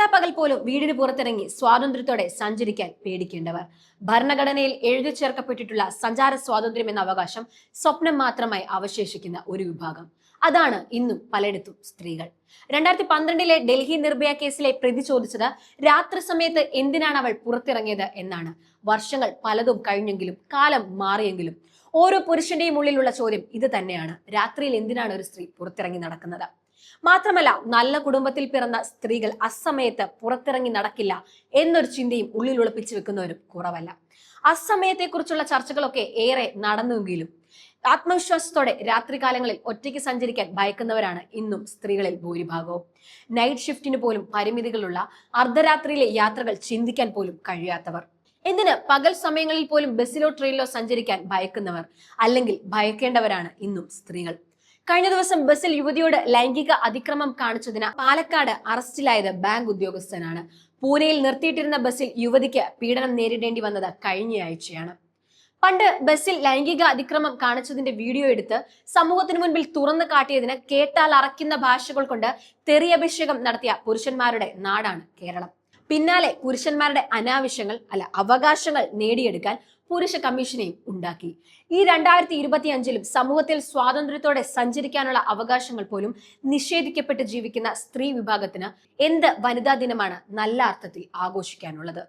പട്ടാപ്പകൽ പോലും വീടിന് പുറത്തിറങ്ങി സ്വാതന്ത്ര്യത്തോടെ സഞ്ചരിക്കാൻ പേടിക്കേണ്ടവർ. ഭരണഘടനയിൽ എഴുതി ചേർക്കപ്പെട്ടിട്ടുള്ള സഞ്ചാര സ്വാതന്ത്ര്യം എന്ന അവകാശം സ്വപ്നം മാത്രമായി അവശേഷിക്കുന്ന ഒരു വിഭാഗം. അതാണ് ഇന്നും പലയിടത്തും സ്ത്രീകൾ. രണ്ടായിരത്തി പന്ത്രണ്ടിലെ ഡൽഹി നിർഭയ കേസിലെ പ്രതി ചോദിച്ചത് രാത്രി സമയത്ത് എന്തിനാണ് അവൾ പുറത്തിറങ്ങിയത് എന്നാണ്. വർഷങ്ങൾ പലതും കഴിഞ്ഞെങ്കിലും കാലം മാറിയെങ്കിലും ഓരോ പുരുഷന്റെയും ഉള്ളിലുള്ള ചോദ്യം ഇത് തന്നെയാണ്. രാത്രിയിൽ എന്തിനാണ് ഒരു സ്ത്രീ പുറത്തിറങ്ങി നടക്കുന്നത്? മാത്രമല്ല നല്ല കുടുംബത്തിൽ പിറന്ന സ്ത്രീകൾ അസമയത്ത് പുറത്തിറങ്ങി നടക്കില്ല എന്നൊരു ചിന്തയും ഉള്ളിൽ ഒളിപ്പിച്ചു വെക്കുന്നവരും കുറവല്ല. അസമയത്തെക്കുറിച്ചുള്ള ചർച്ചകളൊക്കെ ഏറെ നടന്നുവെങ്കിലും ആത്മവിശ്വാസത്തോടെ രാത്രികാലങ്ങളിൽ ഒറ്റയ്ക്ക് സഞ്ചരിക്കാൻ ഭയക്കുന്നവരാണ് ഇന്നും സ്ത്രീകളിൽ ഭൂരിഭാഗവും. നൈറ്റ് ഷിഫ്റ്റിന് പോലും പരിമിതികളുള്ള അർദ്ധരാത്രിയിലെ യാത്രകൾ ചിന്തിക്കാൻ പോലും കഴിയാത്തവർ. എന്തിന്? പകൽ സമയങ്ങളിൽ പോലും ബസ്സിലോ ട്രെയിനിലോ സഞ്ചരിക്കാൻ ഭയക്കുന്നവർ അല്ലെങ്കിൽ ഭയക്കേണ്ടവരാണ് ഇന്നും സ്ത്രീകൾ. കഴിഞ്ഞ ദിവസം ബസ്സിൽ യുവതിയോട് ലൈംഗിക അതിക്രമം കാണിച്ചതിന് പാലക്കാട് അറസ്റ്റിലായത് ബാങ്ക് ഉദ്യോഗസ്ഥനാണ്. പൂനെയിൽ നിർത്തിയിട്ടിരുന്ന ബസ്സിൽ യുവതിക്ക് പീഡനം നേരിടേണ്ടി വന്നത് കഴിഞ്ഞയാഴ്ചയാണ്. പണ്ട് ബസ്സിൽ ലൈംഗിക അതിക്രമം കാണിച്ചതിന്റെ വീഡിയോ എടുത്ത് സമൂഹത്തിന് മുൻപിൽ തുറന്നു കാട്ടിയതിന് കേട്ടാൽ അറക്കുന്ന ഭാഷകൾ കൊണ്ട് തെറിയഭിഷേകം നടത്തിയ പുരുഷന്മാരുടെ നാടാണ് കേരളം. പിന്നാലെ പുരുഷന്മാരുടെ അനാവശ്യങ്ങൾ അല്ല അവകാശങ്ങൾ നേടിയെടുക്കാൻ പുരുഷ കമ്മീഷനെയും ഉണ്ടാക്കി. ഈ രണ്ടായിരത്തി ഇരുപത്തി അഞ്ചിലും സമൂഹത്തിൽ സ്വാതന്ത്ര്യത്തോടെ സഞ്ചരിക്കാനുള്ള അവകാശങ്ങൾ പോലും നിഷേധിക്കപ്പെട്ട് ജീവിക്കുന്ന സ്ത്രീ വിഭാഗത്തിന് എന്ത് വനിതാ ദിനമാണ് നല്ല അർത്ഥത്തിൽ ആഘോഷിക്കാനുള്ളത്?